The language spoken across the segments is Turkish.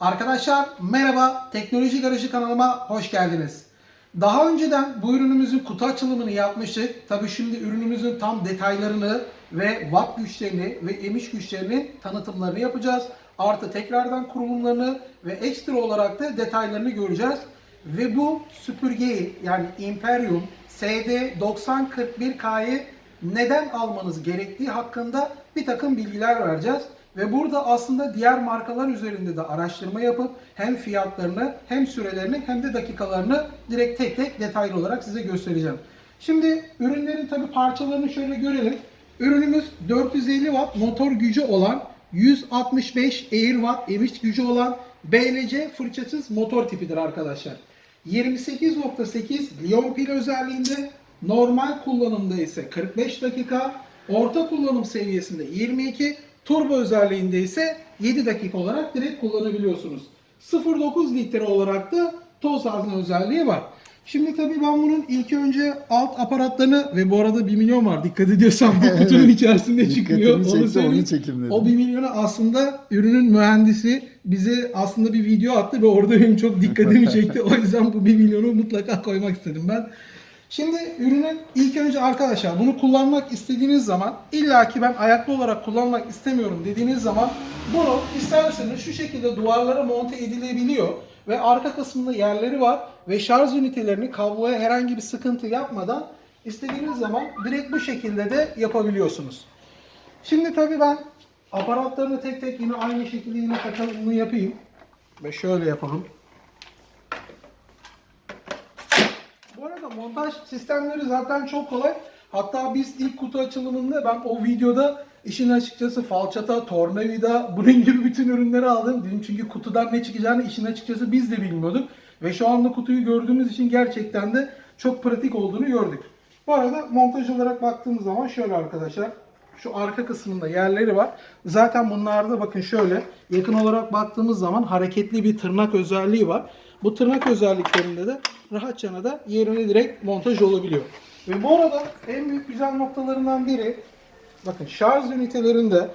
Arkadaşlar merhaba, Teknoloji Garajı kanalıma hoş geldiniz. Daha önceden bu ürünümüzün kutu açılımını yapmıştık. Tabii şimdi ürünümüzün tam detaylarını ve watt güçlerini ve emiş güçlerini tanıtımlarını yapacağız. Artı tekrardan kurulumlarını ve ekstra olarak da detaylarını göreceğiz. Ve bu süpürgeyi yani Imperium SD9041K'yı neden almanız gerektiği hakkında bir takım bilgiler vereceğiz. Ve burada aslında diğer markalar üzerinde de araştırma yapıp hem fiyatlarını hem sürelerini hem de dakikalarını direkt tek tek detaylı olarak size göstereceğim. Şimdi ürünlerin tabi parçalarını şöyle görelim. Ürünümüz 450 watt motor gücü olan 165 air watt emiş gücü olan BLC fırçasız motor tipidir arkadaşlar. 28.8 Lion pil özelliğinde normal kullanımda ise 45 dakika, orta kullanım seviyesinde 22, turbo özelliğinde ise 7 dakika olarak direkt kullanabiliyorsunuz. 0.9 litre olarak da toz azma özelliği var. Şimdi tabii ben bunun ilk önce alt aparatlarını ve bu arada 1 milyon var dikkat ediyorsan bu kutunun Evet. içerisinde çıkmıyor. Dikkatimi Onu çekti, söyleyeyim. onu. O 1 milyonu aslında ürünün mühendisi bize aslında bir video attı ve orada benim çok dikkatimi çekti. O yüzden bu 1 milyonu mutlaka koymak istedim ben. Şimdi ürünün ilk önce arkadaşlar bunu kullanmak istediğiniz zaman illa ki ben ayaklı olarak kullanmak istemiyorum dediğiniz zaman bunu isterseniz şu şekilde duvarlara monte edilebiliyor ve arka kısmında yerleri var ve şarj ünitelerini kabloya herhangi bir sıkıntı yapmadan istediğiniz zaman direkt bu şekilde de yapabiliyorsunuz. Şimdi tabii ben aparatlarını tek tek yine aynı şekilde yine takalımını yapayım. Ve şöyle yapalım. Bu arada montaj sistemleri zaten çok kolay. Hatta biz ilk kutu açılımında ben o videoda işin açıkçası falçata, tornavida, bunun gibi bütün ürünleri aldım. Dedim çünkü kutudan ne çıkacağını işin açıkçası biz de bilmiyorduk. Ve şu anda kutuyu gördüğümüz için gerçekten de çok pratik olduğunu gördük. Bu arada montaj olarak baktığımız zaman şöyle arkadaşlar. Şu arka kısmında yerleri var. Zaten bunlarda bakın şöyle yakın olarak baktığımız zaman hareketli bir tırnak özelliği var. Bu tırnak özelliklerinde de rahatça da yerine direkt montaj olabiliyor. Ve bu arada en büyük güzel noktalarından biri bakın şarj ünitelerinde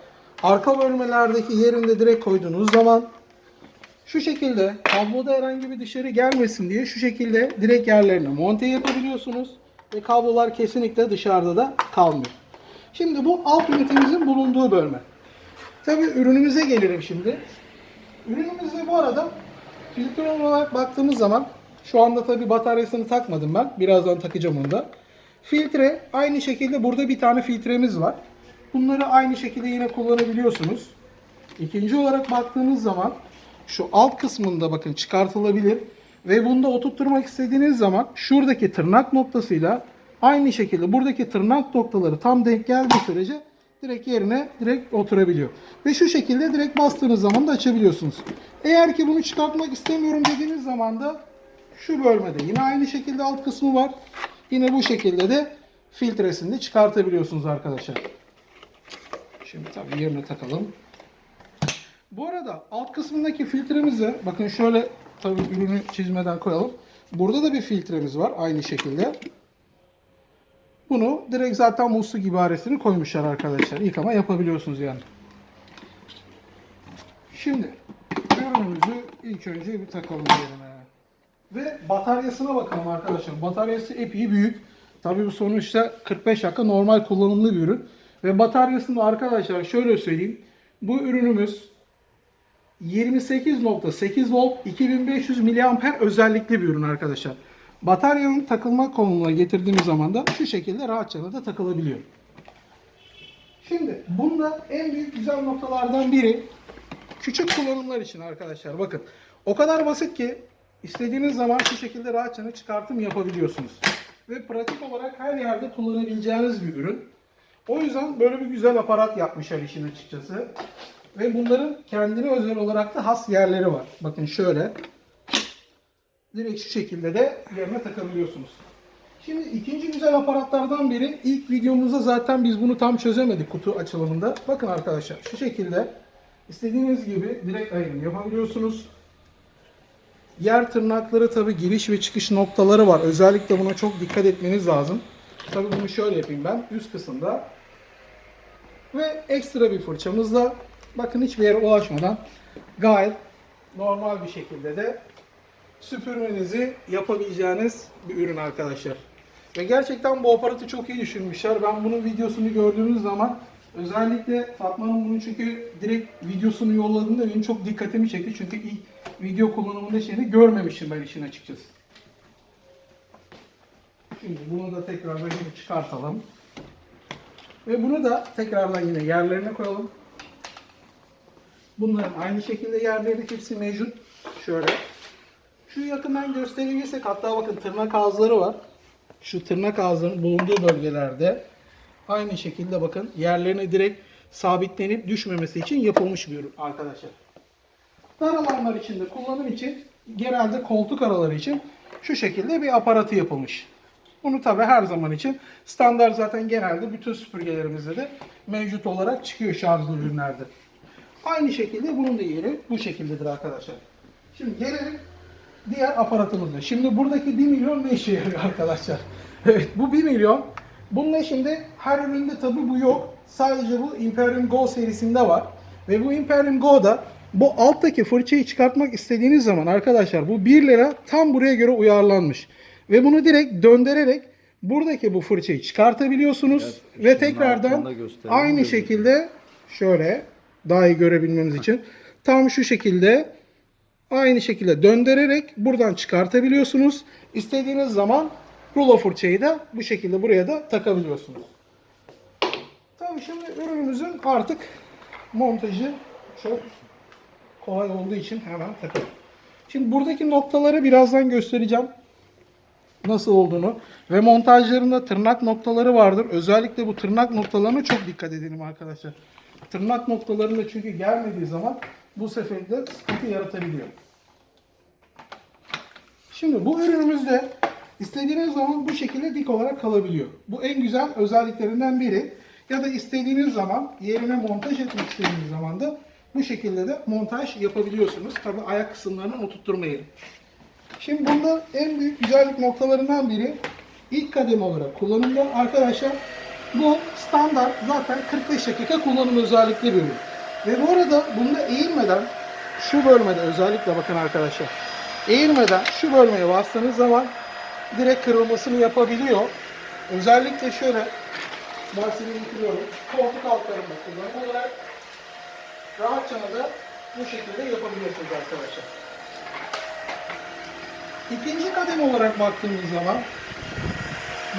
arka bölmelerdeki yerinde direkt koyduğunuz zaman şu şekilde kabloda herhangi bir dışarı gelmesin diye şu şekilde direkt yerlerine monte yapabiliyorsunuz. Ve kablolar kesinlikle dışarıda da kalmıyor. Şimdi bu alt ünitemizin bulunduğu bölme. Tabi ürünümüze gelirim şimdi. Ürünümüzde bu arada filtre olarak baktığımız zaman şu anda tabi bataryasını takmadım ben. Birazdan takacağım onu da. Filtre aynı şekilde burada bir tane filtremiz var. Bunları aynı şekilde yine kullanabiliyorsunuz. İkinci olarak baktığınız zaman şu alt kısmında bakın çıkartılabilir ve bunda oturtturmak istediğiniz zaman şuradaki tırnak noktasıyla aynı şekilde buradaki tırnak noktaları tam denk geldiği sürece direkt yerine direkt oturabiliyor. Ve şu şekilde direkt bastığınız zaman da açabiliyorsunuz. Eğer ki bunu çıkartmak istemiyorum dediğiniz zaman da şu bölmede yine aynı şekilde alt kısmı var. Yine bu şekilde de filtresini de çıkartabiliyorsunuz arkadaşlar. Şimdi tabii yerine takalım. Bu arada alt kısmındaki filtremize bakın şöyle tabii ürünü çizmeden koyalım. Burada da bir filtremiz var aynı şekilde. Bunu direkt zaten musluk ibaresini koymuşlar arkadaşlar. Yıkama yapabiliyorsunuz yani. Şimdi ürünümüzü ilk önce bir takalım yerine. Ve bataryasına bakalım arkadaşlar. Bataryası epey büyük. Tabii bu sonuçta 45 dakika normal kullanımlı bir ürün. Ve bataryasında arkadaşlar şöyle söyleyeyim. Bu ürünümüz 28.8 volt 2500 mAh özellikli bir ürün arkadaşlar. Bataryanın takılma konumuna getirdiğimiz zaman da şu şekilde rahatça da takılabiliyor. Şimdi bunda en büyük güzel noktalardan biri küçük kullanımlar için arkadaşlar bakın. O kadar basit ki istediğiniz zaman şu şekilde rahatça çıkartım yapabiliyorsunuz. Ve pratik olarak her yerde kullanabileceğiniz bir ürün. O yüzden böyle bir güzel aparat yapmışlar işin açıkçası. Ve bunların kendine özel olarak da has yerleri var. Bakın şöyle. Direkt şu şekilde de yerine takabiliyorsunuz. Şimdi ikinci güzel aparatlardan biri ilk videomuzda zaten biz bunu tam çözemedik kutu açılımında. Bakın arkadaşlar şu şekilde istediğiniz gibi direkt ayrım yapabiliyorsunuz. Yer tırnakları tabi giriş ve çıkış noktaları var. Özellikle buna çok dikkat etmeniz lazım. Tabi bunu şöyle yapayım ben üst kısımda. Ve ekstra bir fırçamızla bakın hiçbir yere ulaşmadan gayet normal bir şekilde de süpürmenizi yapabileceğiniz bir ürün arkadaşlar. Ve gerçekten bu aparatı çok iyi düşünmüşler. Ben bunun videosunu gördüğümüz zaman özellikle Fatma'nın bunu çünkü direkt videosunu yolladığında benim çok dikkatimi çekti. Çünkü ilk video kullanımında şeyini görmemişim ben işin açıkçası. Şimdi bunu da tekrar böyle bir çıkartalım. Ve bunu da tekrardan yine yerlerine koyalım. Bunların aynı şekilde yerleri hepsi mevcut. Şöyle. Şu yakından gösterebilirsek hatta bakın tırnak ağızları var. Şu tırnak ağızlarının bulunduğu bölgelerde aynı şekilde bakın yerlerine direkt sabitlenip düşmemesi için yapılmış bir ürün arkadaşlar. Dar alanlar için de kullanım için genelde koltuk araları için şu şekilde bir aparatı yapılmış. Bunu tabi her zaman için standart zaten genelde bütün süpürgelerimizde de mevcut olarak çıkıyor şarjlı ürünlerde. Aynı şekilde bunun da yeri bu şekildedir arkadaşlar. Şimdi gelelim diğer aparatımıza. Şimdi buradaki 1 milyon ne işe yarıyor arkadaşlar? Evet bu 1 milyon. Bununla şimdi her üründe tabi bu yok. Sadece bu Imperium Go serisinde var. Ve bu Imperium Go'da bu alttaki fırçayı çıkartmak istediğiniz zaman arkadaşlar bu 1 lira tam buraya göre uyarlanmış. Ve bunu direkt döndürerek buradaki bu fırçayı çıkartabiliyorsunuz. Evet, ve tekrardan aynı de. şekilde şöyle daha iyi görebilmemiz için tam şu şekilde aynı şekilde döndürerek buradan çıkartabiliyorsunuz. İstediğiniz zaman rulo fırçayı da bu şekilde buraya da takabiliyorsunuz. Tabii şimdi ürünümüzün artık montajı çok kolay olduğu için hemen takalım. Şimdi buradaki noktaları birazdan göstereceğim. Nasıl olduğunu ve montajlarında tırnak noktaları vardır. Özellikle bu tırnak noktalarına çok dikkat edelim arkadaşlar. Tırnak noktalarında çünkü gelmediği zaman bu sefer sıkıntı yaratabiliyor. Şimdi bu ürünümüzde istediğiniz zaman bu şekilde dik olarak kalabiliyor. Bu en güzel özelliklerinden biri. Ya da istediğiniz zaman yerine montaj etmek istediğiniz zaman da bu şekilde de montaj yapabiliyorsunuz. Tabi ayak kısımlarını oturtturma yeri. Şimdi bunda en büyük güzellik noktalarından biri ilk kademe olarak kullanımda arkadaşlar bu standart zaten 45 dakika kullanım özellikli bir ürün. Ve bu arada bunda eğilmeden şu bölmede özellikle bakın arkadaşlar eğilmeden şu bölmeye bastığınız zaman direkt kırılmasını yapabiliyor. Özellikle şöyle bahsini bitiriyorum. Koltuk altlarında kullanım olarak rahatça da bu şekilde yapabiliyorsunuz arkadaşlar. İkinci kademe olarak baktığımız zaman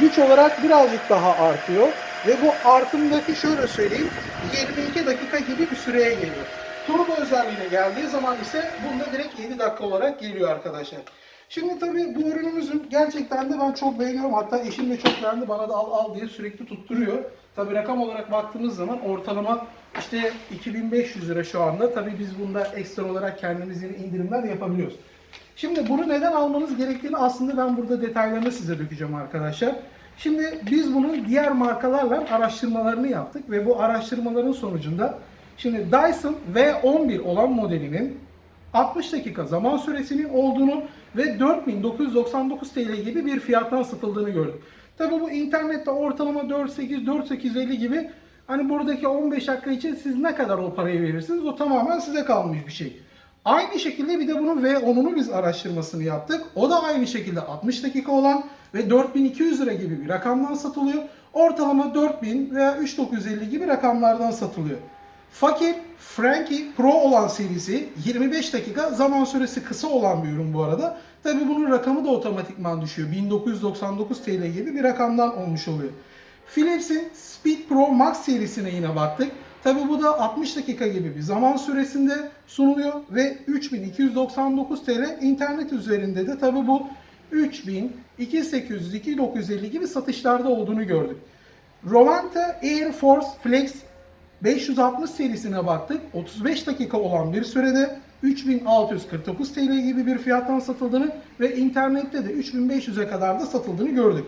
güç olarak birazcık daha artıyor. Ve bu artımdaki şöyle söyleyeyim 22 dakika gibi bir süreye geliyor. Turbo özelliğine geldiği zaman ise bunda direkt 7 dakika olarak geliyor arkadaşlar. Şimdi tabii bu ürünümüzün gerçekten de ben çok beğeniyorum. Hatta eşim de çok beğendi. Bana da al al diye sürekli tutturuyor. Tabii rakam olarak baktığımız zaman ortalama işte 2500 lira şu anda. Tabii biz bunda ekstra olarak kendimiz yine indirimler yapabiliyoruz. Şimdi bunu neden almanız gerektiğini aslında ben burada detaylarını size dökeceğim arkadaşlar. Şimdi biz bunun diğer markalarla araştırmalarını yaptık ve bu araştırmaların sonucunda şimdi Dyson V11 olan modelinin 60 dakika zaman süresinin olduğunu ve 4999 TL gibi bir fiyattan satıldığını gördük. Tabi bu internette ortalama 48 4850 gibi hani buradaki 15 dakika için siz ne kadar o parayı verirsiniz o tamamen size kalmış bir şey. Aynı şekilde bir de bunun V10'unu biz araştırmasını yaptık. O da aynı şekilde 60 dakika olan ve 4200 lira gibi bir rakamdan satılıyor. Ortalama 4000 veya 3950 gibi rakamlardan satılıyor. Fakir Frankie Pro olan serisi 25 dakika zaman süresi kısa olan bir ürün bu arada. Tabi bunun rakamı da otomatikman düşüyor. 1999 TL gibi bir rakamdan olmuş oluyor. Philips'in Speed Pro Max serisine yine baktık. Tabi bu da 60 dakika gibi bir zaman süresinde sunuluyor ve 3299 TL internet üzerinde de tabi bu 3000, 2800, 2950 gibi satışlarda olduğunu gördük. Rovanta Air Force Flex 560 serisine baktık. 35 dakika olan bir sürede 3649 TL gibi bir fiyattan satıldığını ve internette de 3500'e kadar da satıldığını gördük.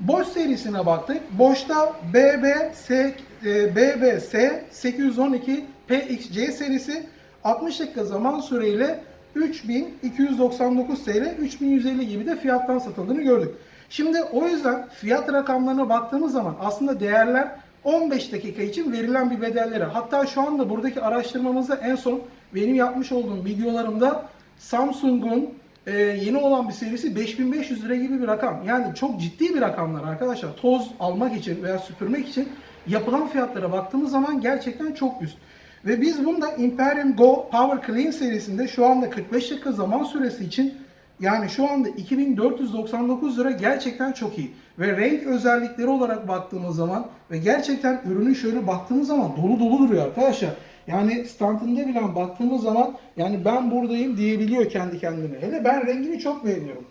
Bosch serisine baktık. Bosch'ta BBS, e, BBS 812 PXC serisi 60 dakika zaman süreyle 3299 TL, 3150 gibi de fiyattan satıldığını gördük. Şimdi o yüzden fiyat rakamlarına baktığımız zaman aslında değerler 15 dakika için verilen bir bedellere. Hatta şu anda buradaki araştırmamızda en son benim yapmış olduğum videolarımda Samsung'un e, yeni olan bir serisi 5500 lira gibi bir rakam. Yani çok ciddi bir rakamlar arkadaşlar. Toz almak için veya süpürmek için yapılan fiyatlara baktığımız zaman gerçekten çok üst. Ve biz bunda Imperium Go Power Clean serisinde şu anda 45 dakika zaman süresi için yani şu anda 2499 lira gerçekten çok iyi. Ve renk özellikleri olarak baktığımız zaman ve gerçekten ürünün şöyle baktığımız zaman dolu dolu duruyor arkadaşlar. Yani standında bile baktığımız zaman yani ben buradayım diyebiliyor kendi kendine. Hele ben rengini çok beğeniyorum.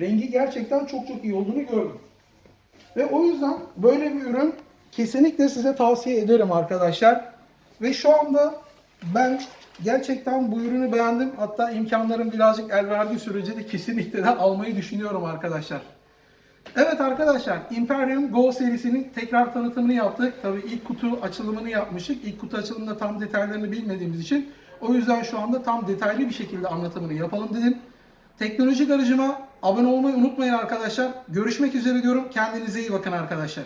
Rengi gerçekten çok çok iyi olduğunu gördüm. Ve o yüzden böyle bir ürün kesinlikle size tavsiye ederim arkadaşlar. Ve şu anda ben gerçekten bu ürünü beğendim. Hatta imkanlarım birazcık el verdiği sürece de kesinlikle de almayı düşünüyorum arkadaşlar. Evet arkadaşlar Imperium Go serisinin tekrar tanıtımını yaptık. Tabii ilk kutu açılımını yapmıştık. İlk kutu açılımında tam detaylarını bilmediğimiz için o yüzden şu anda tam detaylı bir şekilde anlatımını yapalım dedim. Teknolojik aracıma abone olmayı unutmayın arkadaşlar. Görüşmek üzere diyorum. Kendinize iyi bakın arkadaşlar.